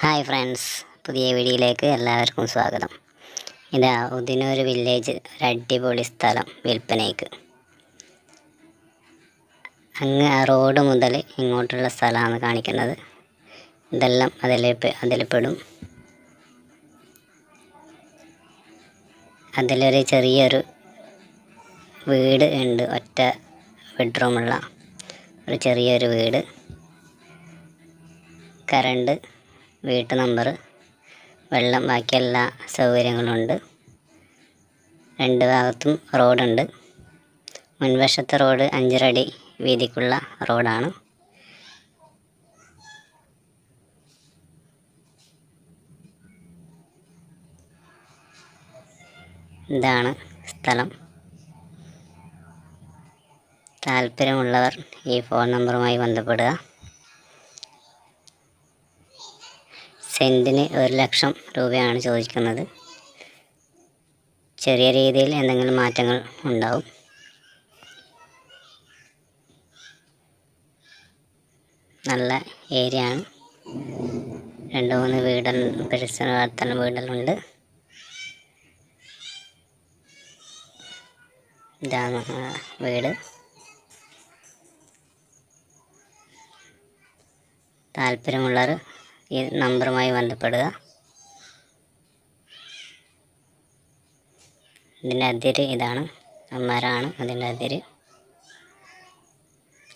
Hi friends പുതിയ വീഡിയോയിലേക്ക് എല്ലാവർക്കും സ്വാഗതം. ഇതാ ഉദിനൂർ വില്ലേജ് ഒരു അടിപൊളി സ്ഥലം വിൽപ്പനയ്ക്ക്. അങ്ങ് ആ റോഡ് മുതൽ ഇങ്ങോട്ടുള്ള സ്ഥലമാണ് കാണിക്കുന്നത്. ഇതെല്ലാം അതിൽ അതിൽ പെടും. അതിലൊരു ചെറിയൊരു വീട് ഉണ്ട് ഒറ്റ ബെഡ്റൂമുള്ള. ഒരു ചെറിയൊരു വീട്. കറണ്ട് വീട്ടു നമ്പർ വെള്ളം ബാക്കി എല്ലാ സൗകര്യങ്ങളുണ്ട്. രണ്ട് ഭാഗത്തും റോഡുണ്ട്. മുൻവശത്തെ റോഡ് അഞ്ചരടി വീതിക്കുള്ള റോഡാണ്. ഇതാണ് സ്ഥലം. താല്പര്യമുള്ളവർ ഈ ഫോൺ നമ്പറുമായി ബന്ധപ്പെടുക. സെന്റിന് ഒരു ലക്ഷം രൂപയാണ് ചോദിക്കുന്നത്. ചെറിയ രീതിയിൽ എന്തെങ്കിലും മാറ്റങ്ങൾ ഉണ്ടാവും. നല്ല ഏരിയ ആണ് രണ്ട് മൂന്ന് വീടൽ പരിസരത്തുള്ള വീടുകളുണ്ട്. ഇതാണ് ആ വീട്. താല്പര്യമുള്ളവർ ഈ നമ്പറുമായി ബന്ധപ്പെടുക. ഇതിന്റെ അതിര് ഇതാണ്. അമ്മരാണ് അതിന്റെ അതിര്.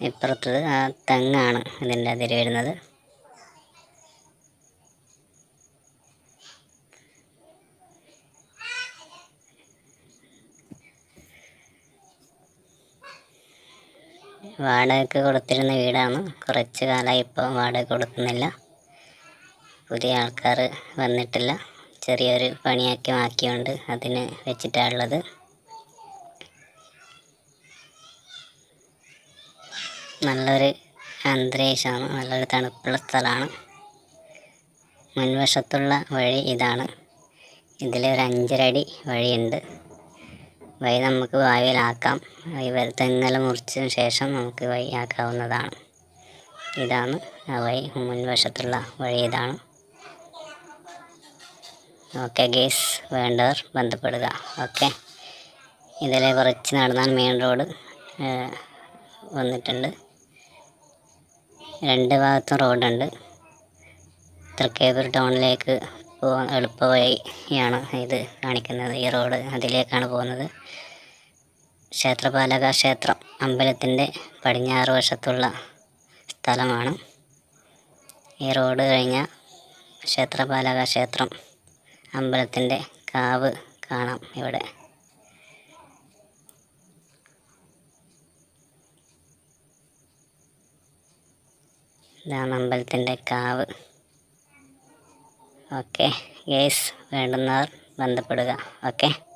ഇപ്പുറത്തത് ആ തെങ്ങാണ് ഇതിന്റെ അതിര് വരുന്നത്. വാടകയ്ക്ക് കൊടുത്തിരുന്ന വീടാണ്. കുറച്ച് കാലമായി ഇപ്പോൾ വാടക കൊടുക്കുന്നില്ല. പുതിയ ആൾക്കാർ വന്നിട്ടില്ല. ചെറിയൊരു പണിയാക്കി മാക്കിയുണ്ട് അതിന് വെച്ചിട്ടാണുള്ളത് നല്ലൊരു അന്തരീക്ഷമാണ് നല്ലൊരു തണുപ്പുള്ള സ്ഥലമാണ്. മുൻവശത്തുള്ള വഴി ഇതാണ്. ഇതിൽ ഒരു അഞ്ചരടി വഴിയുണ്ട്. വഴി നമുക്ക് വായുവിലാക്കാം വഴി തെങ്ങല മുറിച്ചതിന് ശേഷം നമുക്ക് വഴി ആക്കാവുന്നതാണ് ഇതാണ് ആ വഴി. മുൻവശത്തുള്ള വഴി ഇതാണ്. ഓക്കെ ഗേസ് വേണ്ടവർ ബന്ധപ്പെടുക. ഓക്കെ? ഇതിലെ കുറച്ച് നടന്നാൽ മെയിൻ റോഡ് വന്നിട്ടുണ്ട്. രണ്ട് ഭാഗത്തും റോഡുണ്ട് തൃക്കേപ്പൂർ ടൗണിലേക്ക് പോകാൻ എളുപ്പ വഴിയാണ് ഇത് കാണിക്കുന്നത്. ഈ റോഡ് അതിലേക്കാണ് പോകുന്നത്. ക്ഷേത്രപാലക ക്ഷേത്രം അമ്പലത്തിന്റെ പടിഞ്ഞാറ് വശത്തുള്ള സ്ഥലമാണ്. ഈ റോഡ് കഴിഞ്ഞാൽ ക്ഷേത്രപാലക ക്ഷേത്രം അമ്പലത്തിന്റെ കാവ് കാണാം ഇവിടെ. ഇതാണ് അമ്പലത്തിന്റെ കാവ്. ഓക്കെ ഗേസ് വേണ്ടുന്നവർ ബന്ധപ്പെടുക. ഓക്കെ.